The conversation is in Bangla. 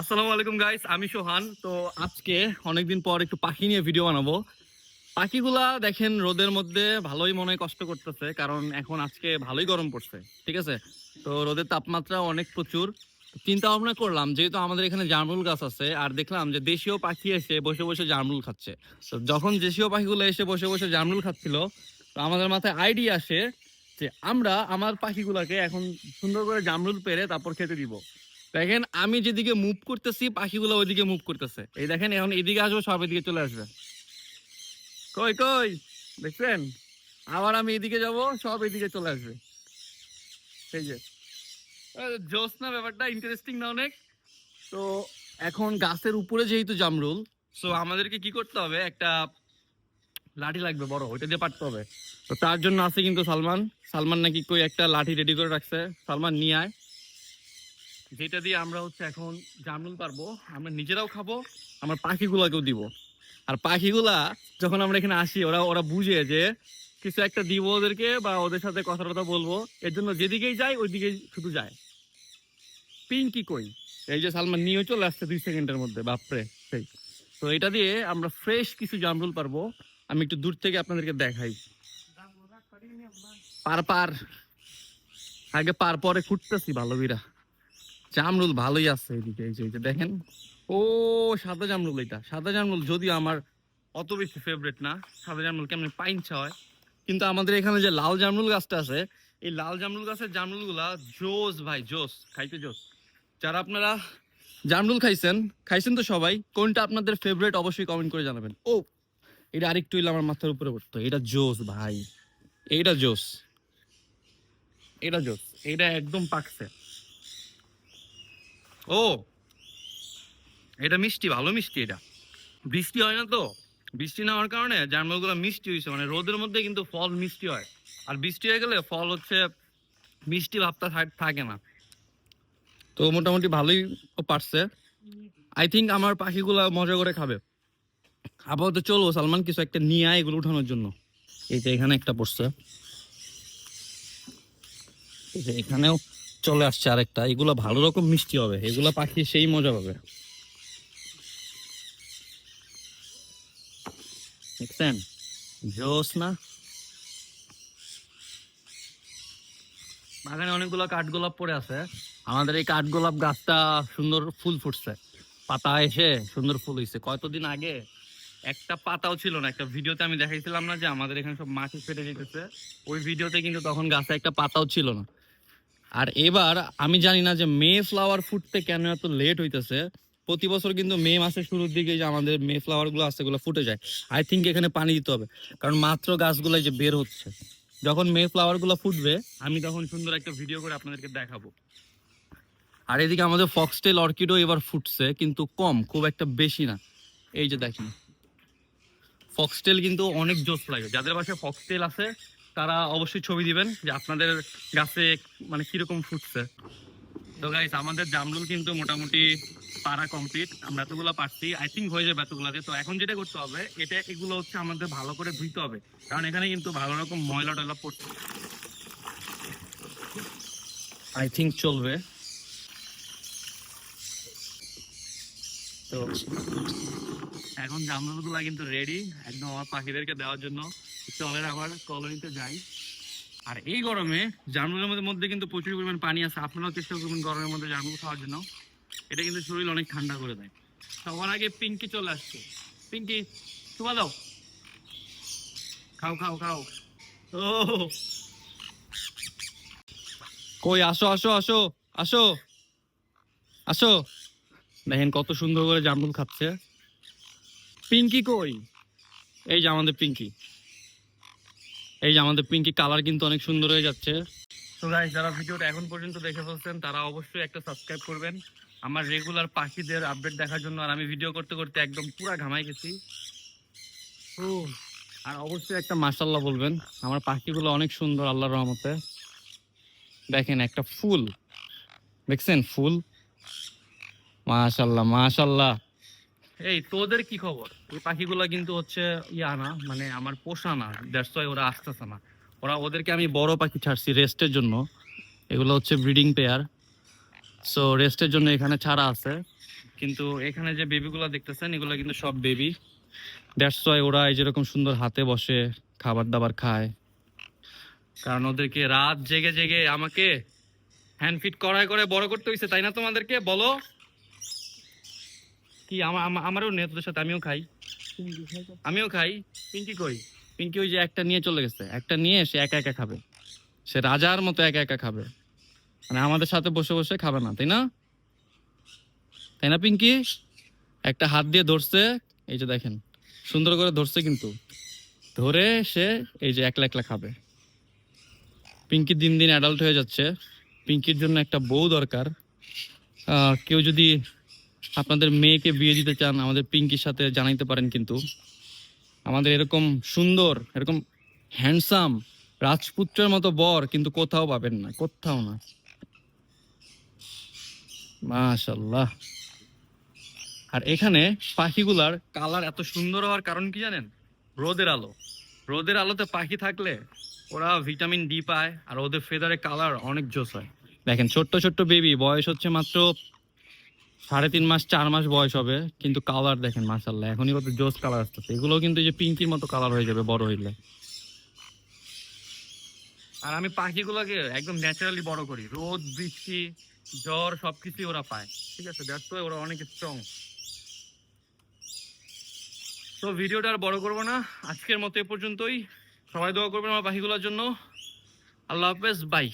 আসসালামু আলাইকুম গাইস আমি সোহান। তো আজকে অনেকদিন পর একটু পাখি নিয়ে ভিডিও বানাবো। পাখিগুলা দেখেন, রোদের মধ্যে ভালোই মনে কষ্ট করতেছে, কারণ এখন আজকে ভালোই গরম পড়ছে, ঠিক আছে? তো রোদের তাপমাত্রা অনেক প্রচুর। চিন্তা ভাবনা করলাম, যেহেতু আমাদের এখানে জামরুল গাছ আছে, আর দেখলাম যে দেশীয় পাখি এসে বসে বসে জামরুল খাচ্ছে। তো যখন দেশীয় পাখিগুলো এসে বসে বসে জামরুল খাচ্ছিল, তো আমাদের মাথায় আইডিয়া আসে যে আমরা আমার পাখিগুলাকে এখন সুন্দর করে জামরুল পেরে তারপর খেতে দিব। দেখেন, আমি যেদিকে মুভ করতেছি, পাখিগুলো ওইদিকে মুভ করতেছে। এই দেখেন, এখন এদিকে আসব, সব এদিকে চলে আসবে। কই কই? দেখছেন? আবার আমি এদিকে যাব, সব এদিকে চলে আসবে। সেই যে। জোস না ব্যাপারটা ইন্টারেস্টিং না অনেক? তো এখন গাছের উপরে যেহেতু জামরুল সো আমাদেরকে কি করতে হবে? একটা লাঠি লাগবে, বড়, ওইটা দিয়ে পারতে হবে। তো তার জন্য আছে কিন্তু সালমান। সালমান নাকি কই একটা লাঠি রেডি করে রাখছে। সালমান, নিয়ে আয়। যেটা দিয়ে আমরা হচ্ছে এখন জামরুল পারব, আমরা নিজেরাও খাব, আমার পাখিগুলাকেও দিব। আর পাখিগুলা যখন আমরা এখানে আসি, ওরা ওরা বুঝে যে কিছু একটা দিব ওদেরকে বা ওদের সাথে কথা বলব, এর জন্য যেদিকেই যায়, ওইদিকেই শুধু যায়। পিঙ্কি কই? এই যে সালমান, নিয়ে চলে আসছে দুই সেকেন্ডের মধ্যে, বাপরে, সেই। তো এটা দিয়ে আমরা ফ্রেশ কিছু জামরুল পারব। আমি একটু দূর থেকে আপনাদেরকে দেখাই। পার পার। আগে পার, পরে খুঁটতেছি ভালো বিরা জামরুল ভালোই আছে এদিকে, এই যে দেখেন। ও, সাদা জামরুল এটা। সাদা জামরুল যদিও আমার অত বেশি ফেভারিট না, সাদা জামরুল কেমন পাইনছা হয়। কিন্তু আমাদের এখানে যে লাল জামরুল গাছটা আছে, এই লাল জামরুল গাছের জামরুলগুলা জোস ভাই, জোস, খাইতে জোস। যারা আপনারা জামরুল খাইছেন খাইছেন তো সবাই, কোনটা আপনাদের ফেভারিট অবশ্যই কমেন্ট করে জানাবেন। ও, এটা আরেকটু হইলে আমার মাথার উপরে পড়তো। এটা জোস ভাই এইটা জোস, এটা জোস, এটা একদম পাকছে। ও, এটা মিষ্টি, ভালো মিষ্টি এটা। বৃষ্টি হয় না তো? বৃষ্টি না হওয়ার কারণে জামরুলগুলো মিষ্টি হয়েছে মানে রোদের মধ্যে কিন্তু ফল মিষ্টি হয়। আর বৃষ্টি হয়ে গেলে ফল হচ্ছে মিষ্টি ভাবটা থাক- না। তো মোটামুটি ভালোই পারছে। আই থিঙ্ক আমার পাখিগুলো মজা করে খাবে। আপাতত চলবো সালমান, কিছু একটা নিয়ে আয় এগুলো উঠানোর জন্য। এই যে এখানে একটা পড়ছে। এখানেও চলে আসছে আরেকটা। এগুলো ভালো রকম মিষ্টি হবে। এগুলা পাখি সেই মজা পাবে। দেখছেন? জোস না? বাগানে অনেকগুলো কাঠগোলাপ পড়ে আছে। আমাদের এই কাঠগোলাপ গাছটা সুন্দর ফুল ফুটছে। পাতা এসে সুন্দর ফুল হয়েছে কতদিন আগে একটা পাতাও ছিল না। একটা ভিডিওতে আমি দেখাইছিলাম না যে আমাদের এখানে সব মাটি ফেটে যেতেছে। ওই ভিডিওতে কিন্তু তখন গাছে একটা পাতাও ছিল না। আর এবার আমি জানি না যে মে ফ্লাওয়ার ফুটতে কেন এত লেট হইতেছে। প্রতি বছর কিন্তু মে মাসের শুরুর দিকে যে আমাদের মে ফ্লাওয়ারগুলো আছে, এগুলো ফুটে যায়। আই থিঙ্ক এখানে পানি দিতে হবে। কারণ মাত্র গাছগুলো যে বের হচ্ছে। যখন মে ফ্লাওয়ারগুলো ফুটবে, আমি তখন সুন্দর একটা ভিডিও করে আপনাদেরকে দেখাবো। আর এদিকে আমাদের ফক্সটেল অর্কিডও এবার ফুটছে, কিন্তু কম, খুব একটা বেশি না। এই যে দেখেন। ফক্সটেল কিন্তু অনেক জোস লাগে। যাদের বাসায় ফক্সটেল আছে তারা অবশ্যই ছবি দিবেন যে আপনাদের গাছে মানে কীরকম ফুটছে। তো গাইস আমাদের জামরুল কিন্তু মোটামুটি পারা কমপ্লিট আমরা এতগুলো পারছি। আই থিঙ্ক হয়ে যাবে এতগুলাতে। তো এখন যেটা করতে হবে, এটা এগুলো হচ্ছে আমাদের ভালো করে ধুইতে হবে। কারণ এখানে কিন্তু ভালো রকম ময়লা টয়লা পড়ছে। আই থিঙ্ক চলবে। তো এখন জামরুলগুলা কিন্তু রেডি একদম আমার পাখিদেরকে দেওয়ার জন্য চলের আবার কলোনিতে যাই। আর এই গরমে জামরুলের মধ্যে কিন্তু প্রচুর পরিমাণ পানি আছে, আপনারাও চেষ্টা করবেন গরমের মধ্যে জামরুল খাওয়ার জন্য। এটা কিন্তু শরীর অনেক ঠান্ডা করে দেয়। সবার আগে পিঙ্কি চলে আসছে। পিঙ্কি তোমা দাও। খাও খাও খাও। ও। কই, আসো আসো আসো আসো। আসো। দেখেন কত সুন্দর করে জামরুল খাচ্ছে। পিঙ্কি কই? এই যে আমাদের পিঙ্কি। এই যে আমাদের পিঙ্কি, কালার কিন্তু অনেক সুন্দর হয়ে যাচ্ছে। তো গাইস যারা ভিডিওটা এখন পর্যন্ত দেখে ফেলছেন, তারা অবশ্যই একটা সাবস্ক্রাইব করবেন। আমার রেগুলার পাখিদের আপডেট দেখার জন্য আর আমি ভিডিও করতে করতে একদম পুরা ঘামাই গেছি। আর অবশ্যই একটা মাশাল্লাহ বলবেন, আমার পাখিগুলো অনেক সুন্দর আল্লাহর রহমতে। দেখেন একটা ফুল। দেখছেন ফুল? মাশাল্লাহ মাশাল্লাহ। এই তোদের কি খবর? এই পাখিগুলো কিন্তু হচ্ছে ইয়া না মানে আমার পোষা না দ্যাটস ওয়াই ওরা আসতেছে না। ওরা ওদেরকে আমি বড় পাখি ছাড়ছি রেস্টের জন্য। এগুলো হচ্ছে ব্রিডিং পেয়ার। সো রেস্টের জন্য এখানে ছাড়া আছে। কিন্তু এখানে যে বেবিগুলো দেখতেছেন, এগুলো কিন্তু সব বেবি। দ্যাটস ওয়াই ওরা এই যেরকম সুন্দর হাতে বসে খাবার দাবার খায়। কারণ ওদেরকে রাত জেগে জেগে আমাকে হ্যান্ড ফিট করায় করে বড় করতে হয়েছে তাই না তোমাদেরকে? বলো। কি আমা- আমা- আমারও নেই তোদের সাথে আমিও খাই। আমিও খাই। পিঙ্কি কই? পিঙ্কি ওই যে একটা নিয়ে চলে গেছে। একটা নিয়ে সে একা একা খাবে। সে রাজার মতো একা একা খাবে। মানে আমাদের সাথে বসে বসে খাবে না তাই না? তাই না পিঙ্কি? একটা হাত দিয়ে ধরছে এই যে দেখেন সুন্দর করে ধরছে কিন্তু। ধরে সে এই যে একলা একলা খাবে। পিঙ্কি দিন দিন অ্যাডাল্ট হয়ে যাচ্ছে। পিঙ্কির জন্য একটা বউ দরকার। কেউ যদি আপনাদের মেয়েকে বিয়ে দিতে চান, আমাদের পিঙ্কির সাথে জানাইতে পারেন কিন্তু। আমাদের এরকম সুন্দর, এরকম হ্যান্ডসাম রাজপুত্রের মতো বর কিন্তু কোথাও পাবেন না, কোথাও না। মাশাল্লাহ আর এখানে পাখিগুলার কালার এত সুন্দর হওয়ার কারণ কি জানেন? রোদের আলো। রোদের আলোতে পাখি থাকলে ওরা ভিটামিন ডি পায় আর ওদের ফেদারে কালার অনেক জোস হয়। দেখেন ছোট্ট ছোট্ট বেবি বয়স হচ্ছে মাত্র সাড়ে তিন মাস, চার মাস বয়স হবে, কিন্তু কালার দেখেন মাসাল্লাহ এখনই কত জোস কালার আসতেছে। এগুলো কিন্তু যে পিঙ্কির মতো কালার হয়ে যাবে, বড় হইলে। আর আমি পাখিগুলোকে একদম ন্যাচারালি বড় করি। রোদ, বৃষ্টি, জ্বর, সবকিছুই ওরা পায়। ঠিক আছে ওয়াই ওরা অনেক স্ট্রং তো ভিডিওটা আর বড় করব না। আজকের মতো এ পর্যন্তই। সবাই দোয়া করবেন আমার পাখিগুলোর জন্য। আল্লাহ হাফেজ বাই